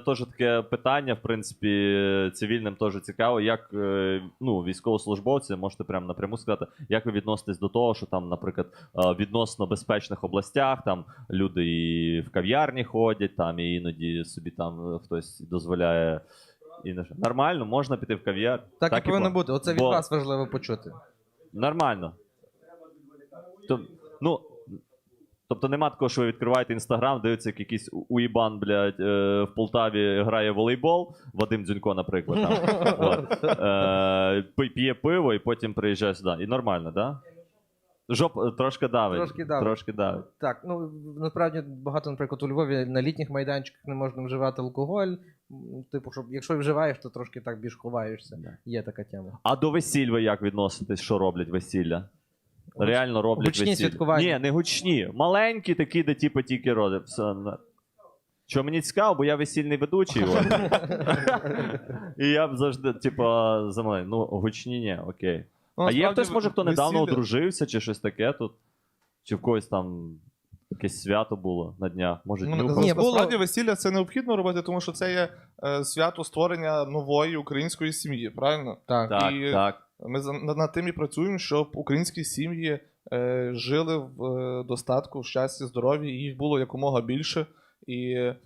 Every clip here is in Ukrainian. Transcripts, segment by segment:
Теж таке питання, в принципі, цивільним теж цікаво, як е, ну, військовослужбовці, можете прямо напряму сказати, як ви відноситесь до того, що там, наприклад, е, відносно безпечних областях, там люди і в кав'ярні ходять, там і іноді собі там е, хтось дозволяє. І нормально, можна піти в кав'ярню. Так, і повинно по- бути. Оце від бо- вас важливо почути. Нормально. Тоб- ну, тобто нема такого, що ви відкриваєте інстаграм, дивиться, як якийсь уїбан, блядь, е, в Полтаві грає в волейбол, Вадим Дзюнько, наприклад. Там, от, е, пи- п'є пиво і потім приїжджає сюди. І нормально, да? Жоп е, трошки давить. Трошки давить. Трошки давить. Так, ну насправді багато, наприклад, у Львові на літніх майданчиках не можна вживати алкоголь. М, Типу, щоб якщо і вживаєш, то трошки так більш ховаєшся. Да. Є така тема. А до весіль ви як відноситесь? Що роблять весілля? Реально роблять Гучні весілля. святкування. Ні, не гучні. Маленькі такі, де типу тільки роди. Все. Що мені цікаво, бо я весільний ведучий. от. І я б завжди, типу, за мене, ну, гучні, ні, окей. Ну, а є насправді, хтось, може, хто недавно весілля- одружився, чи щось таке тут? Чи в когось там якесь свято було на днях? Може, Ну, днюха? Ні, Ні, було- насправді весілля це необхідно робити, тому що це є е, свято створення нової української сім'ї, правильно? Так. Так, і- так. Ми над, над тим і працюємо, щоб українські сім'ї е, жили в е, достатку, в щасті, здоров'ї, і їх було якомога більше. І е,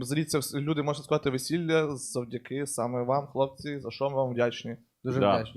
взагалі це люди можуть сказати весілля завдяки саме вам, хлопці, за що ми вам вдячні. Дуже Да. вдячні.